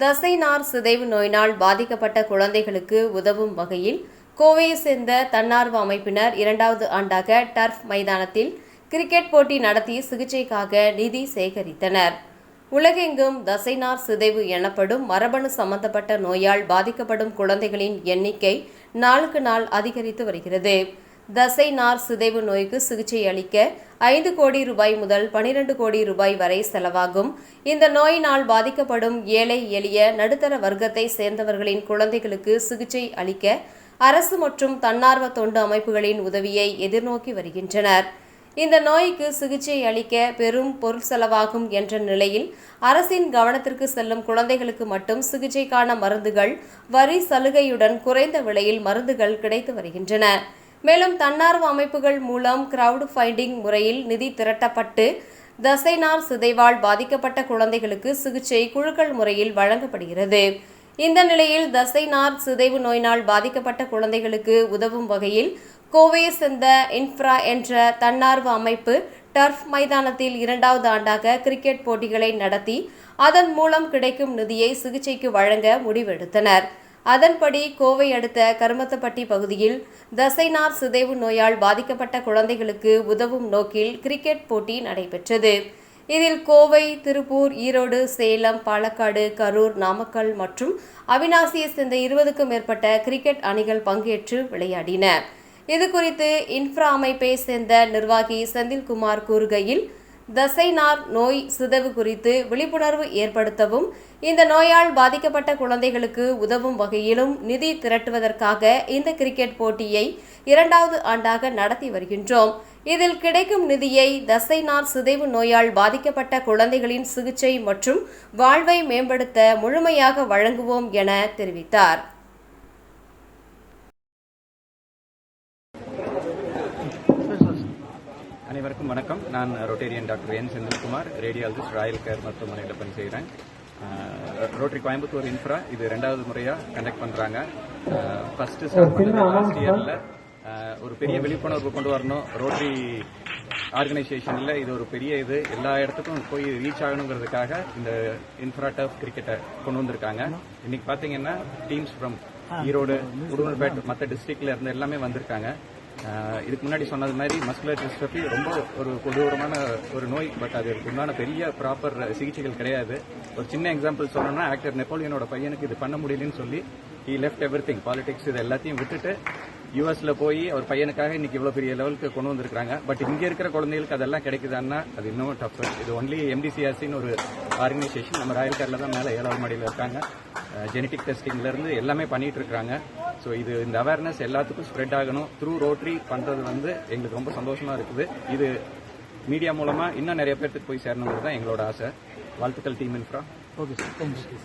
தசைநார் சிதைவு நோயினால் பாதிக்கப்பட்ட குழந்தைகளுக்கு உதவும் வகையில் கோவையை சேர்ந்த தன்னார்வ அமைப்பினர் இரண்டாவது ஆண்டாக டர்ஃப் மைதானத்தில் கிரிக்கெட் போட்டி நடத்தி சிகிச்சைக்காக நிதி சேகரித்தனர். உலகெங்கும் தசைநார் சிதைவு எனப்படும் மரபணு சம்பந்தப்பட்ட நோயால் பாதிக்கப்படும் குழந்தைகளின் எண்ணிக்கை நாளுக்கு நாள் அதிகரித்து வருகிறது. தசை நார் சிதைவு நோய்க்கு சிகிச்சை அளிக்க ஐந்து கோடி ரூபாய் முதல் பனிரெண்டு கோடி ரூபாய் வரை செலவாகும். இந்த நோயினால் பாதிக்கப்படும் ஏழை எளிய நடுத்தர வர்க்கத்தை சேர்ந்தவர்களின் குழந்தைகளுக்கு சிகிச்சை அளிக்க அரசு மற்றும் தன்னார்வ தொண்டு அமைப்புகளின் உதவியை எதிர்நோக்கி வருகின்றனர். இந்த நோய்க்கு சிகிச்சை அளிக்க பெரும் பொருள் செலவாகும் என்ற நிலையில் அரசின் கவனத்திற்கு செல்லும் குழந்தைகளுக்கு மட்டும் சிகிச்சைக்கான மருந்துகள் வரி சலுகையுடன் குறைந்த விலையில் மருந்துகள் கிடைத்து வருகின்றன. மேலும் தன்னார்வ அமைப்புகள் மூலம் கிரவுட் ஃபைண்டிங் முறையில் நிதி திரட்டப்பட்டு தசைநார் சிதைவால் பாதிக்கப்பட்ட குழந்தைகளுக்கு சிகிச்சை குழுக்கள் முறையில் வழங்கப்படுகிறது. இந்த நிலையில் தசைநார் சிதைவு நோயினால் பாதிக்கப்பட்ட குழந்தைகளுக்கு உதவும் வகையில் கோவையை சேர்ந்த இன்ஃப்ரா என்ற தன்னார்வ அமைப்பு டர்ஃப் மைதானத்தில் இரண்டாவது ஆண்டாக கிரிக்கெட் போட்டிகளை நடத்தி அதன் மூலம் கிடைக்கும் நிதியை சிகிச்சைக்கு வழங்க முடிவெடுத்தனர். அதன்படி கோவை அடுத்த கருமத்தப்பட்டி பகுதியில் தசைநார் சிதைவு நோயால் பாதிக்கப்பட்ட குழந்தைகளுக்கு உதவும் நோக்கில் கிரிக்கெட் போட்டி நடைபெற்றது. இதில் கோவை திருப்பூர் ஈரோடு சேலம் பாலக்காடு கரூர் நாமக்கல் மற்றும் அவினாசியை சேர்ந்த இருபதுக்கும் மேற்பட்ட கிரிக்கெட் அணிகள் பங்கேற்று விளையாடின. இது குறித்து இன்ஃப்ரா அமைப்பை சேர்ந்த நிர்வாகி செந்தில்குமார் கூறுகையில் தசைநார் நோய் சிதைவு குறித்து விழிப்புணர்வு ஏற்படுத்தவும் இந்த நோயால் பாதிக்கப்பட்ட குழந்தைகளுக்கு உதவும் வகையிலும் நிதி திரட்டுவதற்காக இந்த கிரிக்கெட் போட்டியை இரண்டாவது ஆண்டாக நடத்தி வருகின்றோம். இதில் கிடைக்கும் நிதியை தசைநார் சிதைவு நோயால் பாதிக்கப்பட்ட குழந்தைகளின் சிகிச்சை மற்றும் வாழ்வை மேம்படுத்த முழுமையாக வழங்குவோம் என தெரிவித்தார். அனைவருக்கும் வணக்கம். நான் Rotarian doctor N Senthilkumar. Radiologist Royal Care மருத்துவமனையில் பணிசெய்கிறேன் ரோட்டரி கோயம்புத்தூர் இன்ஃப்ரா இது ரெண்டாவது முறையாக கண்டக்ட் பண்ணுறாங்க ஃபஸ்ட்டு ஸ்டார்ட் பண்ணது லாஸ்ட் இயரில் ஒரு பெரிய விழிப்புணர்வு கொண்டு வரணும். ரோட்டரி ஆர்கனைசேஷனில் இது ஒரு பெரிய இது. எல்லா இடத்துக்கும் போய் ரீச் ஆகணுங்கிறதுக்காக இந்த இன்ஃப்ரா டர்ஃப் கிரிக்கெட்டை கொண்டு வந்திருக்காங்க. இன்னைக்கு பார்த்தீங்கன்னா டீம்ஸ் ஃப்ரம் ஈரோடு உடுமல்பேட் மற்ற டிஸ்ட்ரிக்ட்ல இருந்து எல்லாமே வந்திருக்காங்க. இதுக்கு முன்னாடி சொன்னது மாதிரி மஸ்குலர் டிஸ்ட்ரஃபி ரொம்ப ஒரு கொடூரமான ஒரு நோய் பட் அது உண்டான பெரிய ப்ராப்பர் சிகிச்சைகள் கிடையாது. ஒரு சின்ன எக்ஸாம்பிள் சொல்லணும்னா ஆக்டர் நெப்போலியனோட பையனுக்கு இது பண்ண முடியலன்னு சொல்லி I left everything politics இது எல்லாத்தையும் விட்டுட்டு யூஎஸ்ல போய் அவர் பையனுக்காக இன்னைக்கு இவ்வளவு பெரிய லெவலுக்கு கொண்டு வந்திருக்காங்க பட் இங்க இருக்கிற குழந்தைகளுக்கு அதெல்லாம் கிடைக்குதான்னா அது இன்னும் டஃப் இது ஒன்லி எம்டிசிஆர்சின்னு ஒரு ஆர்கனைசேஷன் நம்ம ராயல் கேர்ல தான் மேல ஏழாவது மாடியில் இருக்காங்க. ஜெனட்டிக் டெஸ்டிங்ல இருந்து எல்லாமே பண்ணிட்டு இருக்காங்க ஸோ இது இந்த அவேர்னஸ் எல்லாத்துக்கும் ஸ்ப்ரெட் ஆகணும். த்ரூ ரோட்ரி பண்ணுறது வந்து எங்களுக்கு ரொம்ப சந்தோஷமாக இருக்குது. இது மீடியா மூலமாக இன்னும் நிறைய பேர்த்துக்கு போய் சேரணுங்கிறது தான் எங்களோட ஆசை. வாழ்த்துக்கள் team infra okay sir thank you